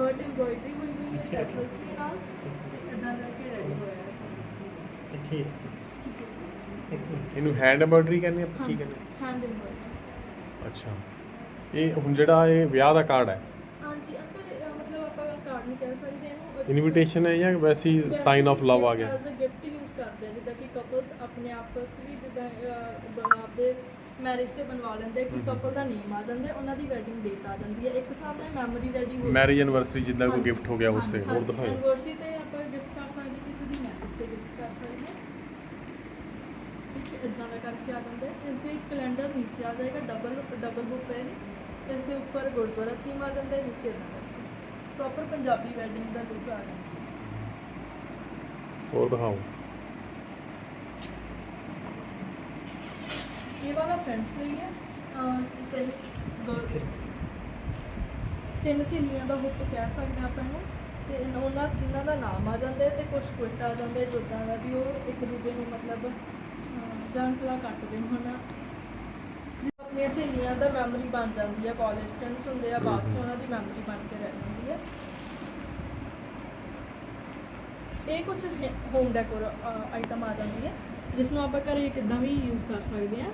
Heart embroidery ਹੋਈ ਹੋਈ ਹੈ ਟੈਸਲਸ ਦੇ ਨਾਲ। ਇਦਾਂ ਕਰਕੇ ਰੈਡੀ ਹੋਇਆ ਹੈ। ਠੀਕ ਇਹਨੂੰ ਹੈਂਡ ਐਮਬਰਾਇਡਰੀ ਕਹਿੰਦੇ ਆਪਾਂ ਕੀ ਕਹਿੰਦੇ ਹੈਂਡ ਐਮਬ੍ਰੋਇਡਰੀ ਅੱਛਾ। ਇਹ ਹੁਣ ਜਿਹੜਾ ਇਹ ਵਿਆਹ ਦਾ ਕਾਰਡ ਹੈ? ਹਾਂਜੀ ਅੰਕਲ ਇਹ, ਮਤਲਬ ਆਪਾਂ ਕਾਰਡ ਨਹੀਂ ਕਹਿ ਸਕਦੇ ਇਹਨੂੰ ਇਨਵੀਟੇਸ਼ਨ ਹੈ ਜਾਂ ਵੈਸੇ ਹੀ ਸਾਈਨ ਆਫ ਲਵ ਆ ਗਿਆ? ਐਜ਼ ਅ ਗਿਫਟ ਯੂਜ਼ ਕਰਦੇ ਆ ਜਿੱਦਾਂ ਕਿ ਕਪਲਸ ਆਪਣੇ ਆਪਸ ਵੀ ਜਿੱਦਾਂ ਅਹ, ਆਪਦੇ ਮੈਰਿਜ ਤੇ ਬਣਵਾ ਲੈਂਦੇ ਕਿ ਕਪਲ ਦਾ ਨੇਮ ਆ ਜਾਂਦਾ ਉਹਨਾਂ ਦੀ ਵੈਡਿੰਗ ਡੇਟ ਆ ਜਾਂਦੀ ਹੈ। ਇੱਕ ਹਿਸਾਬ ਨਾਲ ਮੈਮਰੀ ਰੈਡੀ ਹੋ ਮੈਰਿਜ ਐਨਵਰਸਰੀ ਜਿੱਦਾਂ ਕੋਈ ਗਿਫਟ ਹੋ ਗਿਆ ਉਸੇ ਹੋਰ ਦਿਖਾਓ। ਐਨਵਰਸਰੀ ਤੇ ਆਪਾਂ ਗਿਫਟ ਕਰ ਸਕਦੇ ਕਿਸੇ ਦੀ ਮੈਰਿਜ ਤੇ ਗਿਫਟ ਕਰ ਸਕਦੇ ਇਸ ਇਦਾਂ ਦਾ ਕਰਕੇ ਆ ਜਾਂਦਾ। ਇਸ ਦੇ ਕੈਲੰਡਰ ਨੀਚੇ ਆ ਜਾਏਗਾ ਡਬਲ ਡਬਲ ਬੁੱਕ ਹੈ। ਇਸ ਦੇ ਉੱਪਰ ਗੁਰਦੁਆਰਾ ਥੀਮ ਆ ਜਾਂਦਾ ਹੈ ਨੀਚੇ ਇਦਾਂ ਕਰਕੇ। ਪ੍ਰੋਪਰ ਪੰਜਾਬੀ ਵੈਡਿੰਗ ਦਾ ਲੁੱਕ ਆ ਜਾਂਦਾ। ਹੋਰ ਦਿਖਾਓ ਇਹ ਵਾਲਾ ਫਰੈਂਡਸ ਲਈ ਹੈ ਅਹ ਤਿੰਨ ਦੋ- ਤਿੰਨ ਸਹੇਲੀਆਂ ਦਾ ਹੁੱਕ ਕਹਿ ਸਕਦੇ ਹਾਂ ਆਪਾਂ ਇਹਨੂੰ। ਤੇ ਇਹਨਾਂ- ਉਹਨਾਂ ਤਿੰਨਾਂ ਦਾ ਨਾਮ ਆ ਜਾਂਦਾ ਹੈ ਤੇ ਕੁਝ ਕੁਇਟ ਆ ਜਾਂਦੇ ਜਿੱਦਾਂ ਦਾ ਵੀ ਉਹ ਇੱਕ ਦੂਜੇ ਨੂੰ ਮਤਲਬ ਅਹ, ਜਾਣ ਪਲਾ ਕੱਟਦੇ ਹੋਣਾ ਆਪਣੀਆਂ ਸਹੇਲੀਆਂ ਦਾ ਮੈਮਰੀ ਬਣ ਜਾਂਦੀ ਹੈ ਕਾਲਜ ਫਰੈਂਡਸ ਹੁੰਦੇ ਆ ਬਾਅਦ ਚ ਉਹਨਾਂ ਦੀ ਮੈਮਰੀ ਬਣ ਕੇ ਰਹਿ ਜਾਂਦੀ ਹੈ ਇਹ ਕੁਝ ਹੋਮ ਡੈਕੋਰ ਆਈਟਮ ਆ ਜਾਂਦੀ ਹੈ ਜਿਸ ਨੂੰ ਆਪਾਂ ਘਰੇ ਕਿੱਦਾਂ ਵੀ ਯੂਜ਼ ਕਰ ਸਕਦੇ ਹਾਂ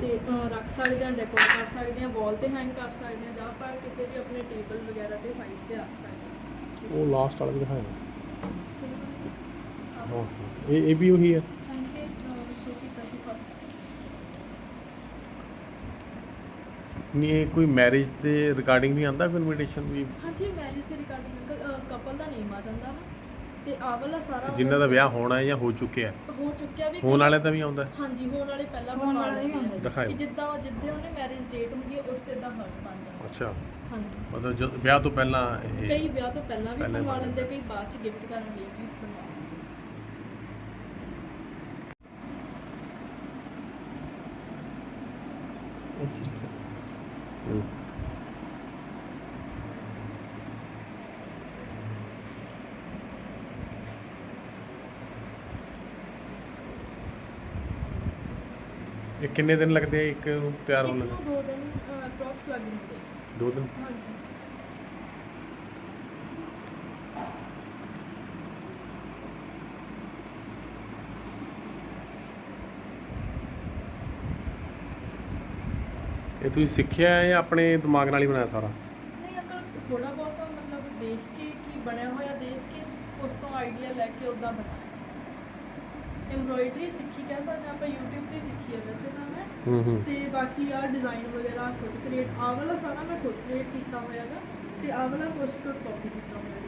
ਤੇ ਰੱਖ ਸਕਦੇ ਹਾਂ ਡੈਕੋਰ ਕਰ ਸਕਦੇ ਹਾਂ ਵਾਲ ਤੇ ਹੈਂਗ ਕਰ ਸਕਦੇ ਹਾਂ ਜਾਂ ਆਪਾਂ ਕਿਸੇ ਵੀ ਆਪਣੇ ਟੇਬਲ ਵਗੈਰਾ ਤੇ ਸਾਈਡ ਤੇ ਰੱਖ ਸਕਦੇ ਉਹ ਲਾਸਟ ਵਾਲਾ ਵੀ ਦਿਖਾਇਆ ਹਾਂ ਹਾਂ ਇਹ ਇਹ ਵੀ ਉਹੀ ਹੈ? ਨਹੀਂ ਇਹ ਕੋਈ ਮੈਰਿਜ ਦੇ ਰਿਗਾਰਡਿੰਗ ਨਹੀਂ ਆਂਦਾ ਫਿਰ ਇਨਵੀਟੇਸ਼ਨ ਵੀ? ਹਾਂਜੀ ਮੈਰਿਜ ਦੇ ਰਿਗਾਰਡਿੰਗ ਕਪਲ ਦਾ ਨੇਮ ਆ ਜਾਂਦਾ ਵਾ ਤੇ ਆਹ ਵਾਲਾ ਸਾਰਾ ਜਿਨ੍ਹਾਂ ਦਾ ਵਿਆਹ ਹੋਣਾ ਹੈ ਜਾਂ ਹੋ ਚੁੱਕਿਆ ਹੈ? ਹੋ ਚੁੱਕਿਆ ਵੀ ਹੋਣ ਵਾਲੇ ਦਾ ਵੀ ਆਉਂਦਾ ਹੈ? ਹਾਂਜੀ ਹੋਣ ਵਾਲੇ ਪਹਿਲਾਂ ਹੋਣ ਵਾਲੇ ਵੀ ਆ। ਦਿਖਾਇਓ। ਕਿ ਜਿੱਦਾਂ ਜਿੱਦਾਂ ਉਹਨੇ ਮੈਰਿਜ ਡੇਟ ਹੁੰਦੀ ਹੈ ਉਸ ਤੇ ਦਾ ਹਰਟ ਬਣ ਜਾਂਦਾ। ਅੱਛਾ। ਹਾਂਜੀ। ਮਤਲਬ ਜਦ ਵਿਆਹ ਤੋਂ ਪਹਿਲਾਂ ਇਹ ਕਈ ਵਿਆਹ ਤੋਂ ਪਹਿਲਾਂ ਵੀ ਪਹਿਲਾਂ ਬਣਵਾ ਬਣਾ ਲੈਂਦੇ ਕਈ ਬਾਅਦ ਚ ਗਿਫਟ ਕਰਨ ਲਈ ਵੀ ਬਣਵਾ ਲੈਂਦੇ। ਇਹ ਕਿੰਨੇ ਦਿਨ ਲੱਗਦੇ ਆ ਇੱਕ ਨੂੰ ਤਿਆਰ ਹੋਣ ਨੂੰ? ਦੋ ਦਿਨ ਅਪਰੋਕਸ ਲੱਗ ਜਾਂਦੇ। ਦੋ ਦਿਨ? ਹਾਂਜੀ। ਇਹ ਤੁਸੀਂ ਸਿੱਖਿਆ ਹੈ ਜਾਂ ਆਪਣੇ ਦਿਮਾਗ ਨਾਲ ਹੀ ਬਣਾਇਆ ਸਾਰਾ? ਨਹੀਂ ਅੰਕਲ ਥੋੜਾ ਬਹੁਤ ਮਤਲਬ ਦੇਖ ਕੇ ਕੀ ਬਣਿਆ ਹੋਇਆ ਦੇਖ ਕੇ ਉਸ ਤੋਂ ਆਈਡੀਆ ਲੈ ਕੇ ਉਦਾਂ ਬਣਾਇਆ। ਐਮਬ੍ਰੋਇਡਰੀ ਸਿੱਖੀ ਕਹਿ ਸਕਦੇ ਆਪਾਂ YouTube ਤੇ ਸਿੱਖੀ ਹੈ ਵੈਸੇ ਤਾਂ ਮੈਂ। ਹੂੰ ਹੂੰ। ਤੇ ਬਾਕੀ ਆ ਡਿਜ਼ਾਈਨ ਵਗੈਰਾ ਖੁਦ ਕ੍ਰੀਏਟ ਆਹ ਵਾਲਾ ਸਾਰਾ ਮੈਂ ਖੁਦ ਕ੍ਰੀਏਟ ਕੀਤਾ ਹੋਇਆ ਹੈਗਾ। ਤੇ ਆਹ ਵਾਲਾ ਕੁਛ ਕੁ ਕਾਪੀ ਕੀਤਾ ਹੋਇਆ